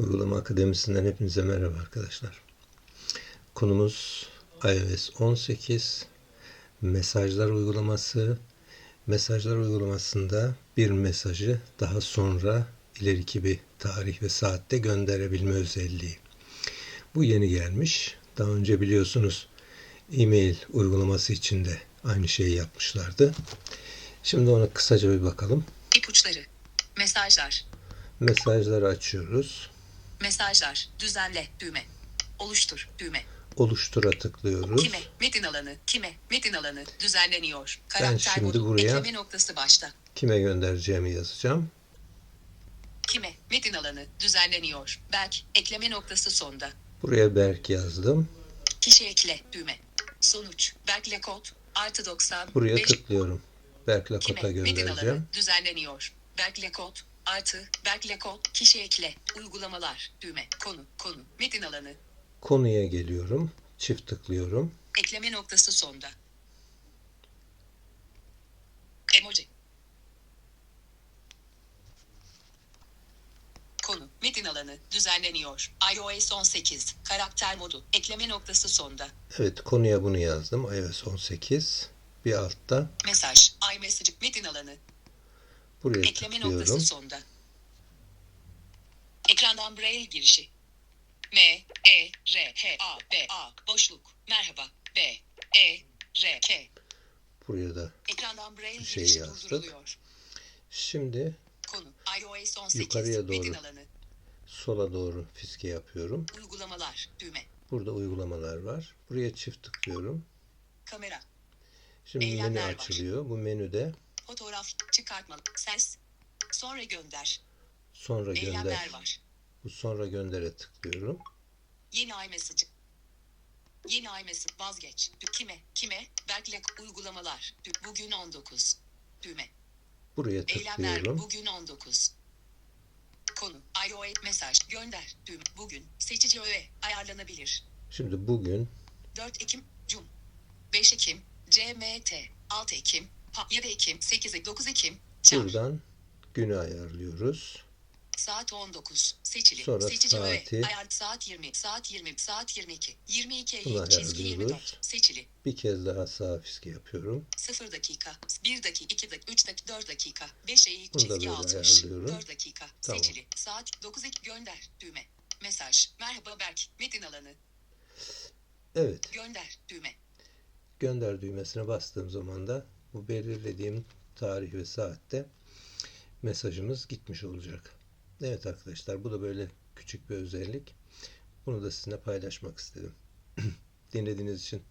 Uygulama Akademisi'nden hepinize merhaba arkadaşlar. Konumuz iOS 18 mesajlar uygulaması. Mesajlar uygulamasında bir mesajı daha sonra ileriki bir tarih ve saatte gönderebilme özelliği. Bu yeni gelmiş. Daha önce biliyorsunuz e-mail uygulaması için de aynı şeyi yapmışlardı. Şimdi ona kısaca bir bakalım. İpuçları. Mesajlar. Mesajları açıyoruz. Mesajlar. Düzenle. Düğme. Oluştur. Düğme. Oluştura tıklıyoruz. Kime? Metin alanı. Kime? Metin alanı. Düzenleniyor. Karakter şimdi modu. buraya- Ekleme noktası başta. Kime göndereceğimi yazacağım. Kime? Metin alanı. Düzenleniyor. Berk. Ekleme noktası sonda. Buraya Berk yazdım. Kişi ekle. Düğme. Sonuç. Berk kod. Artı 90. Buraya beş- tıklıyorum. Berk Kime? Lakot'a Metin alanı. göndereceğim. Düzenleniyor. Berk kod. Artı. Berk kod. Kişi ekle. Uygulamalar. Düğme. Konu. Konu. Metin alanı. Konuya geliyorum. Çift tıklıyorum. Ekleme noktası sonda. Emoji. Konu, metin alanı, düzenleniyor. iOS 18, karakter modu, ekleme noktası sonda. Evet konuya bunu yazdım. iOS 18. Bir altta Mesaj, buraya ekleme noktası tıklıyorum. sonda. Ekrandan Braille girişi. M, E, R, H, A, B, A, boşluk, merhaba, B, E, R, K. Buraya da Ekrandan Braille şey girişi yazdık. Şimdi Konu iOS 18 Yukarıya doğru. sola doğru fiske yapıyorum. uygulamalar düğme Burada uygulamalar var. Buraya çift tıklıyorum. kamera Şimdi menü Eylemler var. açılıyor. Bu menüde fotoğraf çıkartma ses sonra gönder. Sonra gönder. eylemler var. Bu sonra göndere tıklıyorum. yeni iMessage yeni iMessage vazgeç. Kime? Kime? Berklek uygulamalar. Bugün 19 düğme. Buraya eylemler tıklıyorum. bugün 19 konu iOS mesaj. Gönder. Düğme bugün. Seçici öğe ayarlanabilir. Şimdi bugün 4 Ekim Cum. 5 Ekim CMT 6 Ekim Pa- 7 Ekim 8 Ekim 9 Ekim Çar. Buradan günü ayarlıyoruz. Saat 19 seçili. Sonra seçici öğe. saati- ayar saat 20 saat 20 saat 22 22 Bunu çizgi ayarlıyoruz. 24 seçili. Bir kez daha sağ fiske yapıyorum. 0 dakika 1 dakika 2 dakika 3 dakika 4 dakika. 5 Eylül Bunu da çizgi böyle 60 ayarlıyorum. 4 dakika. Tamam. seçili. Saat 9 Ekim gönder düğme. Mesaj. Merhaba Berk metin alanı. Evet. gönder düğme. Gönder düğmesine bastığım zaman da bu belirlediğim tarih ve saatte mesajımız gitmiş olacak. Evet arkadaşlar bu da böyle küçük bir özellik. Bunu da sizinle paylaşmak istedim. Dinlediğiniz için